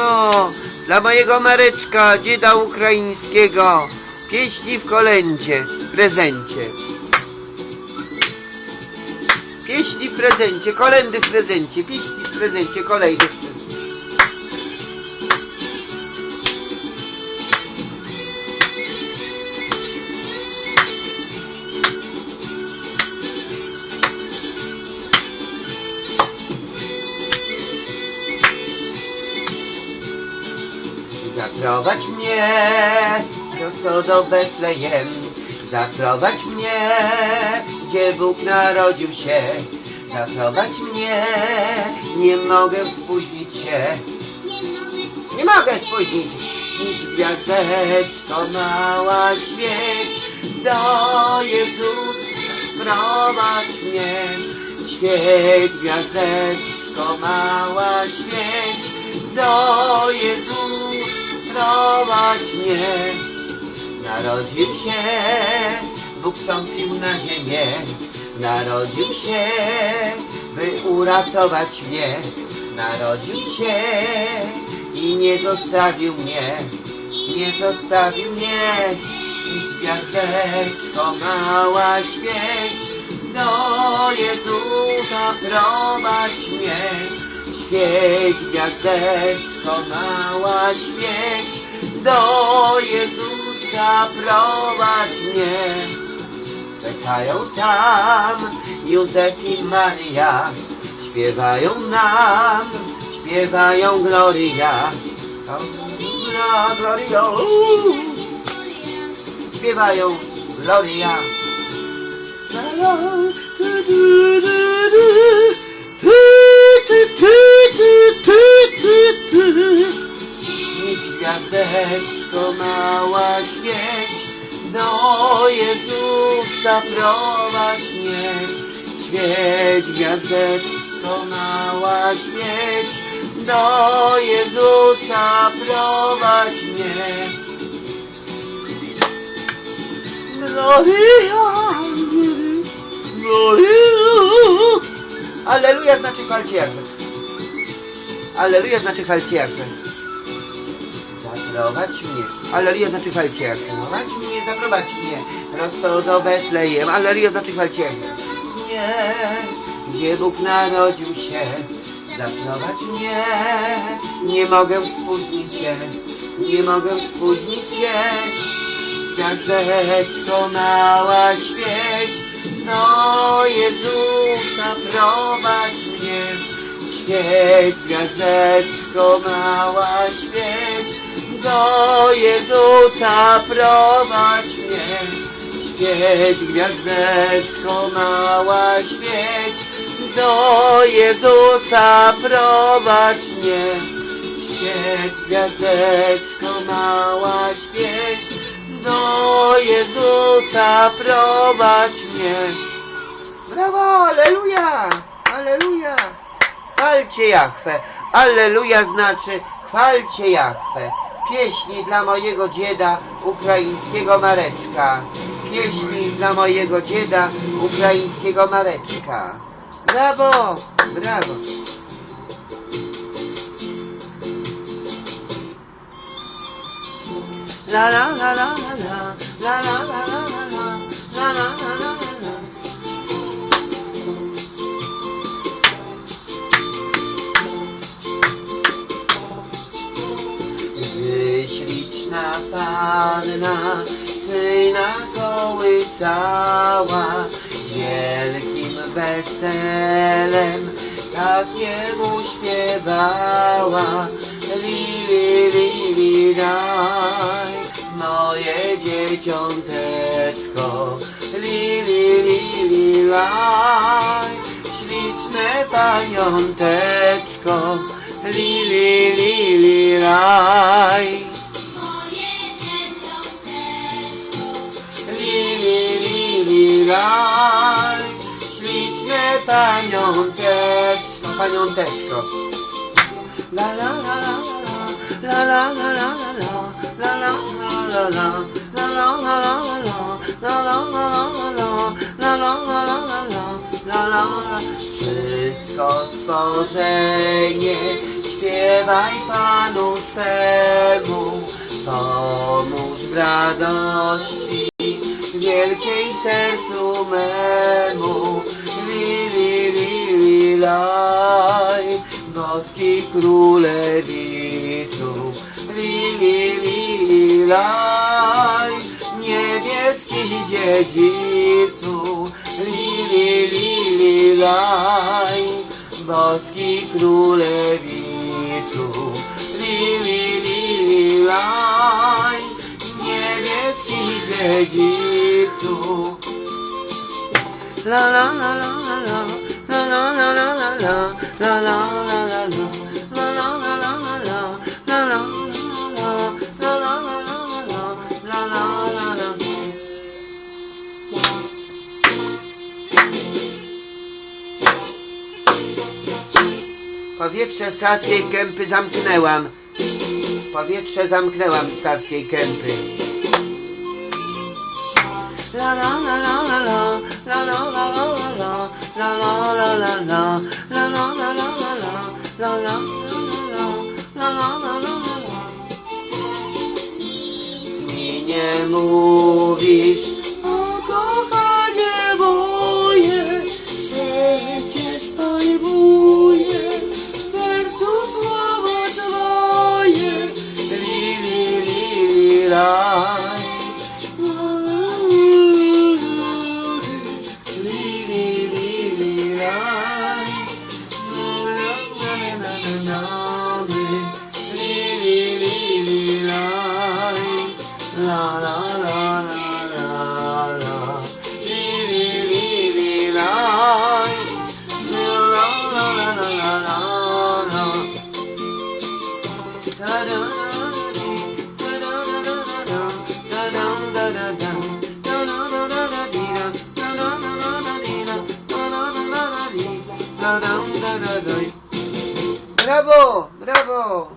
Brawo! Dla mojego Mareczka, dzieda ukraińskiego. Pieśni w kolędzie, w prezencie. Pieśni w prezencie, kolendy w prezencie, pieśni w prezencie, kolejny w prezencie. Mnie prosto do Betlejem, zaprowadź mnie, gdzie Bóg narodził się. Zaprowadź mnie, nie mogę spóźnić się. Nie mogę spóźnić. Gwiazdeczko mała świeć, do Jezusa prowadź mnie. Świeć gwiazdeczko mała świeć, do Jezusa prowadź mnie. Narodził się, Bóg wstąpił na ziemię. Narodził się, by uratować mnie. Narodził się i nie zostawił mnie. Nie zostawił mnie. Gwiazdeczko mała świeć, do Jezusa prowadź mnie. Świeć gwiazdeczko mała świeć, do Jezusa prowadź mnie. Czekają tam Józef i Maria, śpiewają nam, śpiewają Gloria. Gloria, Gloria, śpiewają Gloria. La, ty, ty, ty. Świeć gwiazdeczko mała świeć, do no, Jezusa prowadź mnie. Świeć gwiazdeczko mała świeć, do no, Jezusa prowadź mnie. Gloria, gloria. Aleluja znaczy walczy. Aleluja znaczy chwalcie jakby. Zaprowadź mnie. Aleluja znaczy chwalcie jakby. Zaprowadź mnie, zaprowadź mnie. Prosto do Betlejem. Aleluja znaczy chwalcie jakby. Nie, gdzie Bóg narodził się. Zaprowadź mnie. Nie mogę spóźnić się. Nie mogę spóźnić się. Gwiazdeczko mała świeć, do Jezusa prowadź Świeć, gwiazdeczko mała świeć, do Jezusa prowadź mnie. Świeć, gwiazdeczko mała świeć, do Jezusa prowadź mnie. Świeć, gwiazdeczko mała świeć, do Jezusa prowadź mnie. Brawo, aleluja, aleluja. Chwalcie Jachwę. Alleluja znaczy chwalcie Jachwę. Pieśni dla mojego dzieda ukraińskiego Mareczka. Pieśni dla mojego dzieda ukraińskiego Mareczka. Brawo, brawo. La la la la la la la la la la la la la zakołysała wielkim weselem, tak jemu śpiewała. Lili, lili, raj, moje dzieciąteczko, lili, lili, laj, śliczne paniąteczko, lili, lili, laj. Li raj śliczne paniąteczko paniąteczko la la la la la la la la la la la la la Wszystko stworzenie śpiewaj Panu swemu, pomóż w radości wielkiej sercu memu. Li, li, li, li, laj, boski królewiczu. Li, li, li, li, laj, niebieski dziedzicu. Li, li, li, li, laj, boski królewiczu. Li, li, li, li, laj, dziedzicu. La la la la la la la la la la la la la la Powietrze saskiej kępy zamknęłam. Powietrze zamknęłam saskiej kępy. Mi nie mówisz Bravo, bravo.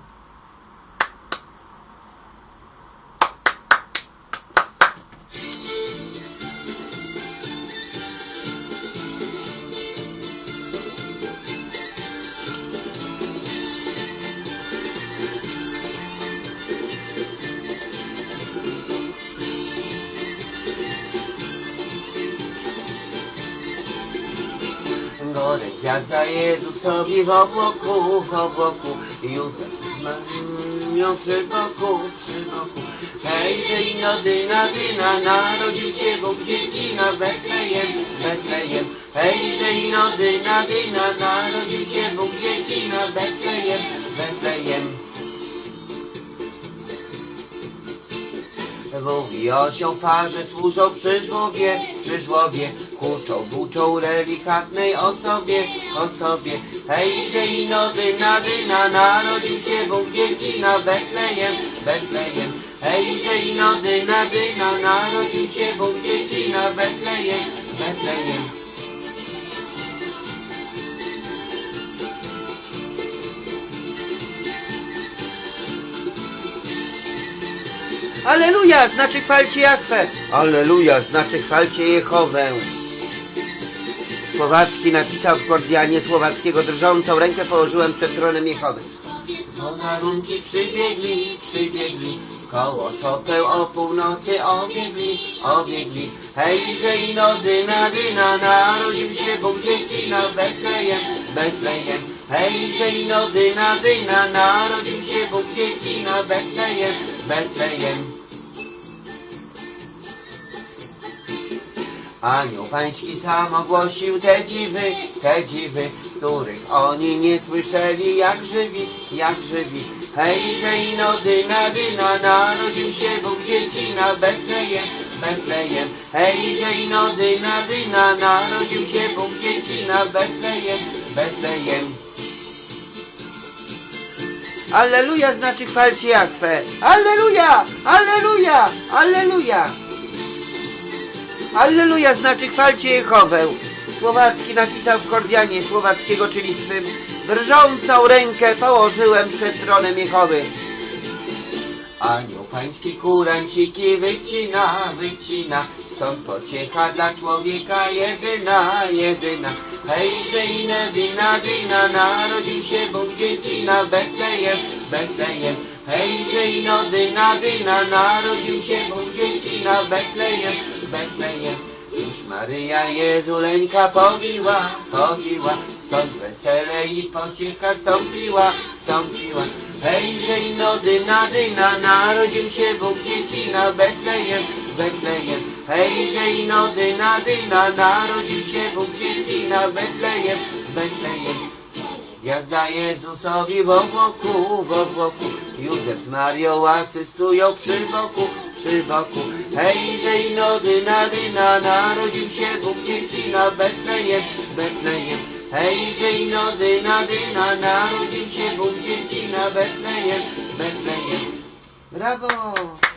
Jezusowi w obłoku, w obłoku Józef boku, przy boku Hej, dyno, dyna, dyna Narodził się Bóg dzieci na Betlejem, Betlejem. Hej, dyno, dyna, dyna Narodził się Bóg dzieci na Betlejem, Betlejem. Mówi osioł parze służą przy żłobie, przy żłobie Kuczą, buczą delikatnej osobie, osobie Hej, dyno, dyna, dyna Narodził się Bóg dzieci na Betlejem, Betlejem Hej, dyno, dyna, dyna Narodził się Bóg dzieci na Betlejem, Betlejem Aleluja, znaczy chwalcie Jachwę. Aleluja, znaczy chwalcie Jehowę. Słowacki napisał w Kordianie Słowackiego drżącą rękę położyłem przed tronem Jehowy. Podarunki przybiegli, przybiegli, koło szopę o północy obiegli, obiegli. Hejże i no dyna, narodził się Bóg dzieci na Betlejem, Betlejem. Hejże i no dyna, dyna, narodził się Bóg dzieci na Betlejem, Betlejem. Anioł pański sam ogłosił te dziwy, te dziwy, których oni nie słyszeli jak żywi, jak żywi. Hejże i no dyna, dyna, narodził się Bóg dzieci na Betlejem, Betlejem. Hejże i no dyna, dyna, narodził się Bóg dzieci na Betlejem, Betlejem. Alleluja znaczy chwalcie Jachwę. Alleluja! Alleluja! Alleluja! Alleluja znaczy chwalcie Jehowę. Słowacki napisał w Kordianie Słowackiego, czyli swym drżącą rękę położyłem przed tronem Jehowy. Anioł pański kuranciki wycina, wycina, stąd pociecha dla człowieka jedyna, jedyna. Hejże i na dina, dina, narodził się Bóg dzieci na Betlejem, Betlejem. Hej, Żejno, dyna, dyna, narodził się Bóg dziecina w Betlejem, Betlejem. Już Maryja Jezuleńka pobiła, pobiła, stąd wesele i pociecha stąpiła, stąpiła. Hej, Żejno, dyna, dyna, narodził się Bóg dziecina w Betlejem, Betlejem. Hej, Żejno, dyna, dyna, narodził się Bóg dziecina w Betlejem, Betlejem. Gwiazda Jezusowi w obłoku, w obłoku Józef z Marią asystują przy boku, przy boku Hej, Żejno, dyna, dyna Narodził się Bóg dziecina w Betlejem, Betlejem Hej, Żejno, dyna, dyna Narodził się Bóg dziecina w Betlejem, Betlejem Brawo,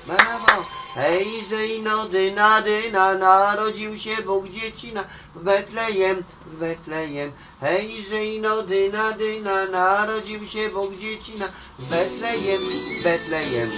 brawo. Hej, Żejno, dyna, dyna, narodził się Bóg dziecina w Betlejem, Betlejem. Hej, Żejno, dyna, dyna, narodził się Bóg dziecina w Betlejem, Betlejem.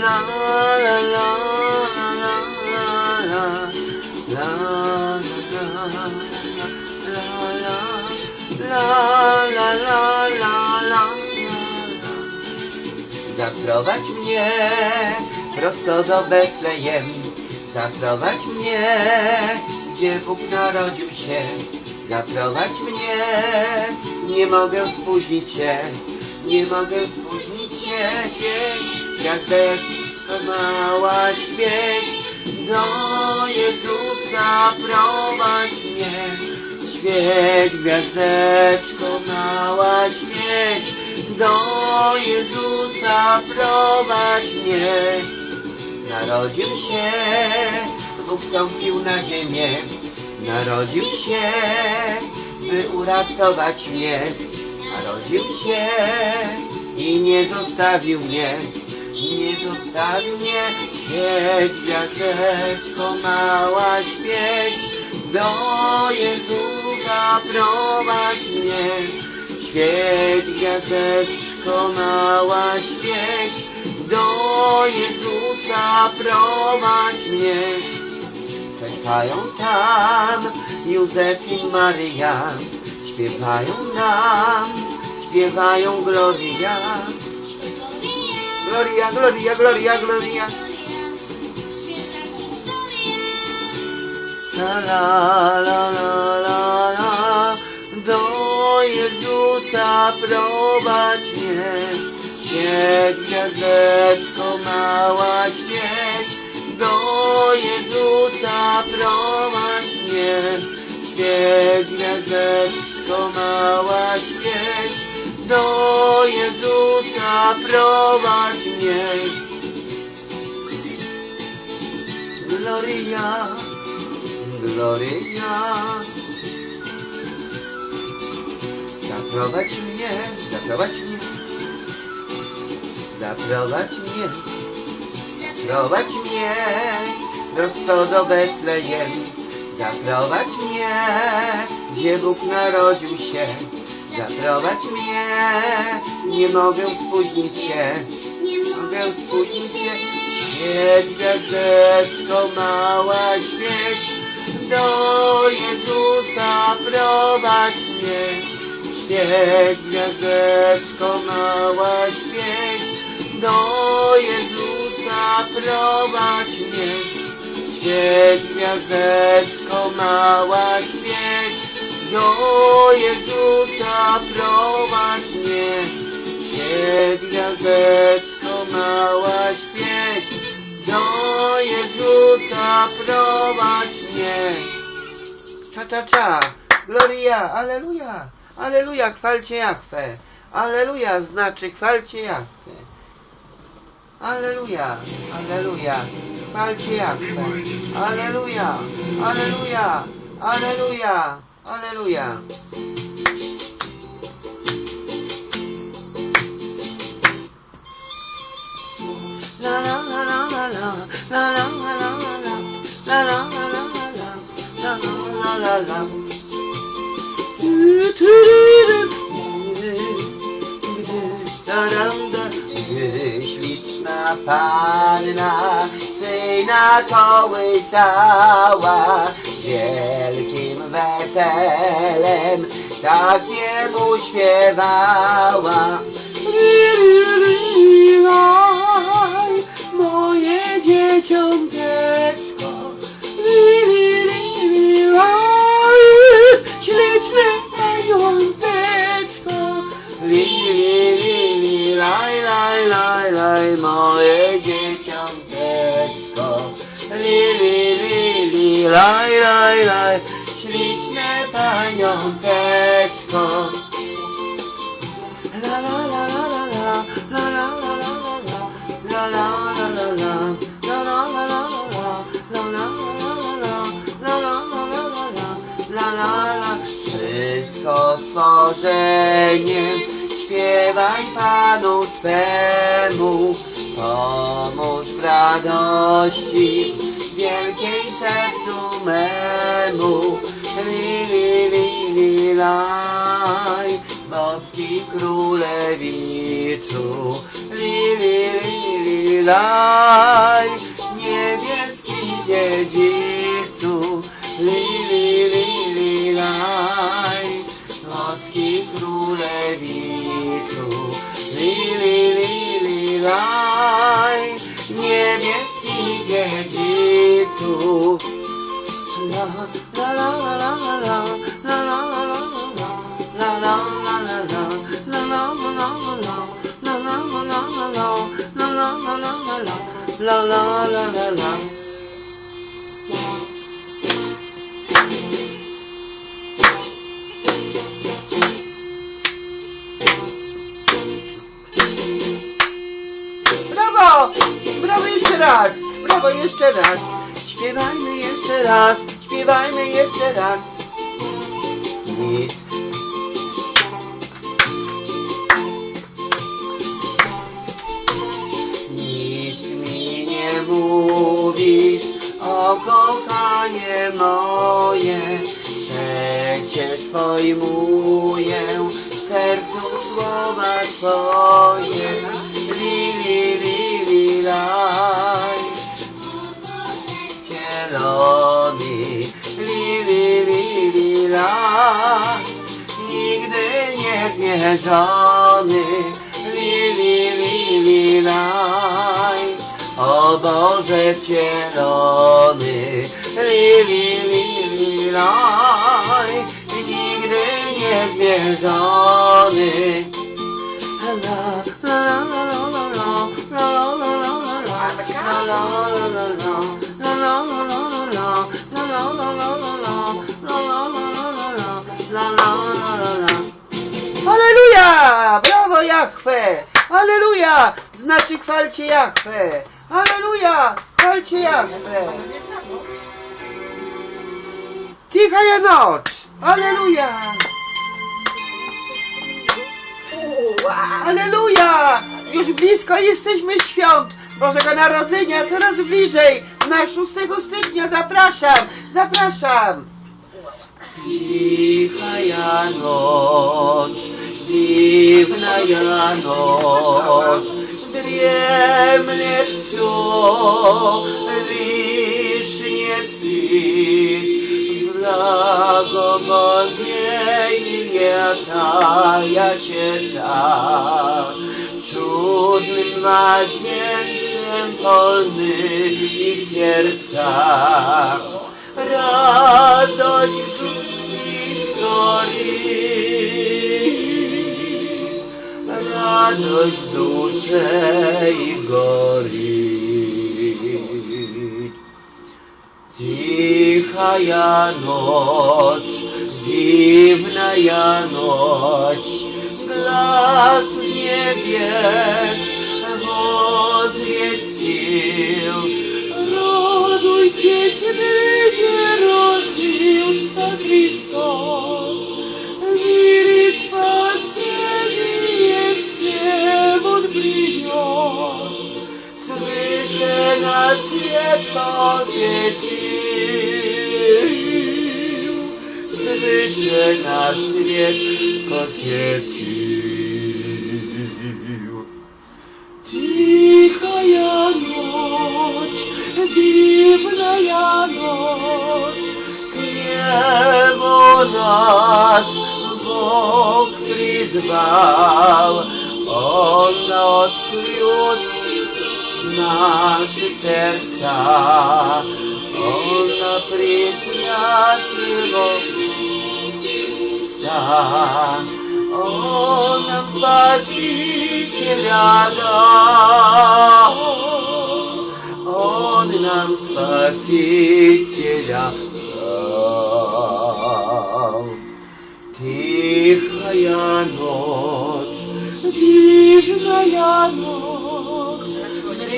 la la la Zaprowadź mnie prosto do Betlejem, zaprowadź mnie, gdzie Bóg narodził się. Zaprowadź mnie, nie mogę spóźnić się, nie mogę spóźnić się. Gwiazdeczko mała świeć Do Jezusa prowadź mnie. Świeć, gwiazdeczko mała świeć Do Jezusa prowadź mnie. Narodził się, Bóg wstąpił na ziemię. Narodził się, by uratować mnie. Narodził się i nie zostawił mnie nie zostawił mnie Świeć, gwiazdeczko mała świeć Do Jezusa prowadź mnie. Świeć, gwiazdeczko mała świeć Do Jezusa prowadź mnie. Czekają tam Józef i Maryja Śpiewają nam Śpiewają Gloria Gloria, Gloria, Gloria, Gloria. La la la la la la. Do Jezusa prowadź mnie Świeć gwiazdeczko mała świeć Do Jezusa prowadź mnie Świeć gwiazdeczko mała świeć Do prowadź mnie. Gloria Gloria Zaprowadź mnie, zaprowadź mnie. Zaprowadź mnie, zaprowadź mnie Prosto do Betlejem. Zaprowadź mnie, gdzie Bóg narodził się. Zaprowadź mnie, nie mogę spóźnić się. Nie Mogę spóźnić się. gwiazdeczko mała świeć Do Jezusa prowadź mnie. Świeć gwiazdeczko mała świeć Do Jezusa prowadź mnie. Świeć gwiazdeczko mała świeć Do Jezusa prowadź mnie Świeć gwiazdeczko mała świeć Do Jezusa prowadź mnie. Cza, cza, cza. Gloria, aleluja. Aleluja, chwalcie Jachwę. Aleluja znaczy chwalcie Jachwę. Aleluja, aleluja. Chwalcie Jachwę. Aleluja, aleluja Aleluja, aleluja. La śliczna panna syna kołysała wielkim weselem takiemu śpiewała. Laj, laj, moje dzieciąteczko. Li, li, li, li, laj, laj, śliczne paniąteczko. La la la la la la, la la la la la la, la la la la la, la la la la la la, la la la la la, la la la la la, la la la. Wszystko stworzenie, śpiewaj Panu swemu, pomóż w radości, wielkiej sercu memu. Li, li, li, li, laj, boski królewiczu. Li, li, li, li, laj, niebieski dziedzicu. Li, li, laj, niebieski dziedzicu. La la la la la la la la la la la la la la la raz! Brawo jeszcze raz! Śpiewajmy jeszcze raz! Śpiewajmy jeszcze raz! Nic. Nic mi nie mówisz o kochanie moje Przecież pojmuję w sercu słowa twoje Li, li, li, laj zielony Li, li, li, li, laj Nigdy nie zmierzony Li, li, li, li, laj O Boże wcielony Li, li, li, li, laj Nigdy nie zmierzony Aleluja! Brawo Jachwę! Aleluja! Znaczy chwalcie Jachwę! Aleluja! Chwalcie Jachwę! Ticha noc! Aleluja! Aleluja! Już blisko jesteśmy świąt Bożego Narodzenia, coraz bliżej. Na 6 stycznia zapraszam, zapraszam. Cichaja noc, dziwnaja noc, zdriemnie co wiśnie syp. Благоволение тая чета, чудным младенцем полны их сердца. Радость glorii, radość z duszy i gori. Cicha ja noc, dziwna ja noc, glas niebieski. świata świecił, zwyższe nas wiek poswiecił. Noc, dziwna noc, niebo nas Bóg prizwał, On odkrył Наши сердца, Он вона его, Христа, вона спасителя дал, он нас спасителя дал. Тихая ночь, дивная ночь,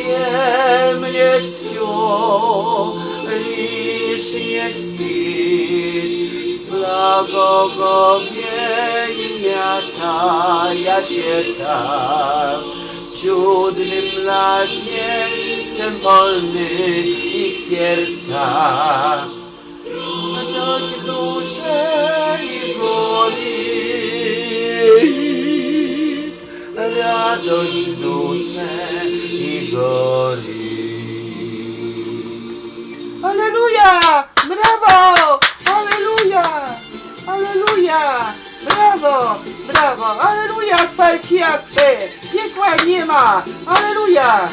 Дремлет все, лишь не спит, Благоговения тая świata, Чудным младенцем полны их сердца. Радость в душе и горит, radość duszę i gori. Aleluja! Brawo! Aleluja! Aleluja! Brawo! Brawo! Aleluja! Chwalcie jak! Piekła nie ma! Aleluja!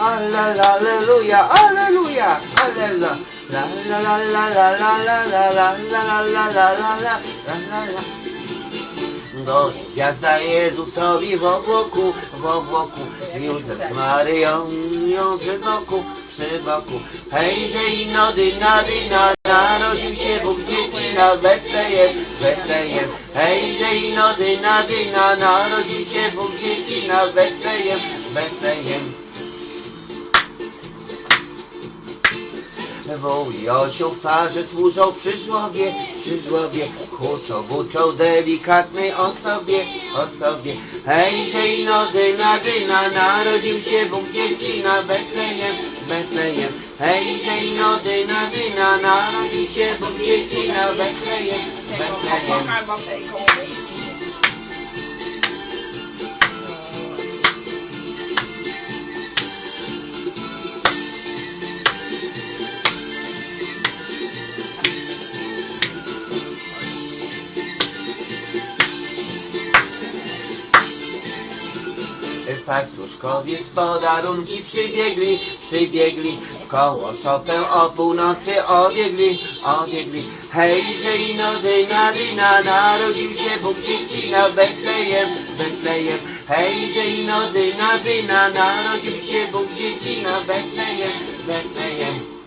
Aleluja! Aleluja! Aleluja! la la la la la la la la la la la la la la Gori gwiazda Jezusowi w obłoku, w obłoku Józef z Maryją ją przy boku, przy boku. Hejże i nody, nady, na, narodził się Bóg dzieci na Betlejem, Betlejem. Hejże i nody, nady, na, narodził się Bóg dzieci na Betlejem, Betlejem Woł osioł w parze służą przy żłobie. Huczą, buczą delikatnej osobie, osobie Hej, hej, no dyna, dyna, narodził się Bóg dziecina Betlejem, Betlejem. Hej, hej, no dyna, dyna, narodził się Bóg dziecina Betlejem, Betlejem. Z podarunki przybiegli, przybiegli koło szopę o północy obiegli, obiegli. Hejże i nody, nady, na narodził się Bóg dzieci na Betlejem, Betlejem Hejże i nody, narodził się Bóg dzieci na Betlejem, Betlejem.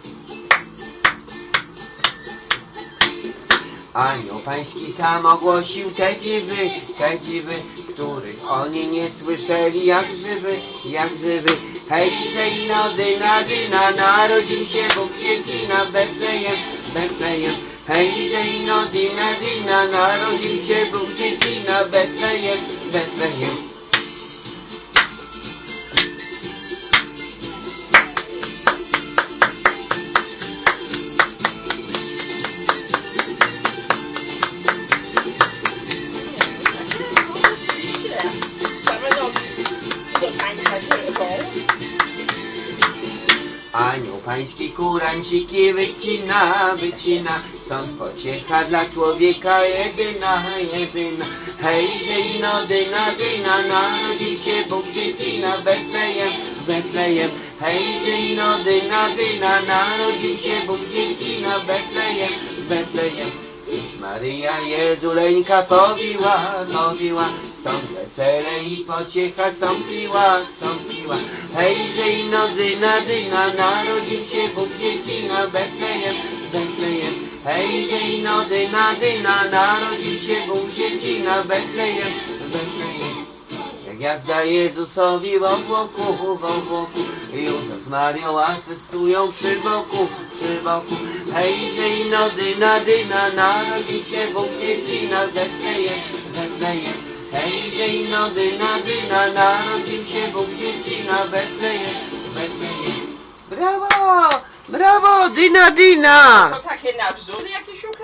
Anioł pański sam ogłosił te dziwy, te dziwy, których oni nie słyszeli, jak żywy, jak żywy. Hej, Kiselina, dyna, dyna, narodził się Bóg dziecina, Betlejem, Betlejem. Hej, Kiselina, dyna, dyna, narodził się Bóg dziecina, Betlejem, Betlejem. Kuranciki wycina, wycina. Stąd pociecha dla człowieka jedyna, jedyna. Hejże i nody, nady, na narodził się Bóg dzieci na Betlejem, Betlejem. Hejże i nody, nady, na narodził się Bóg dzieci na Betlejem, Betlejem. Iż Maryja Jezuleńka powiła, powiła. Stąd wesele i pociecha stąpiła, stąpiła Hejże i nody, nady, na narodził się Bóg dzieci na Betlejem, Betlejem. Hejże i nody, nady, na narodził się Bóg dzieci na Betlejem, Betlejem. Jak jazda Jezusowi w obłoku, w obłoku Józef z Marią asystują przy boku, przy boku. Hejże i nody, nady, na narodził się Bóg dzieci na Betlejem, Betlejem Hej, dzień nody, nadyna, narodził się Bóg dzieci na Betlejem, Betlejem. Brawo! Brawo, dyna, dyna! To takie na brzudy jakieś ukryte.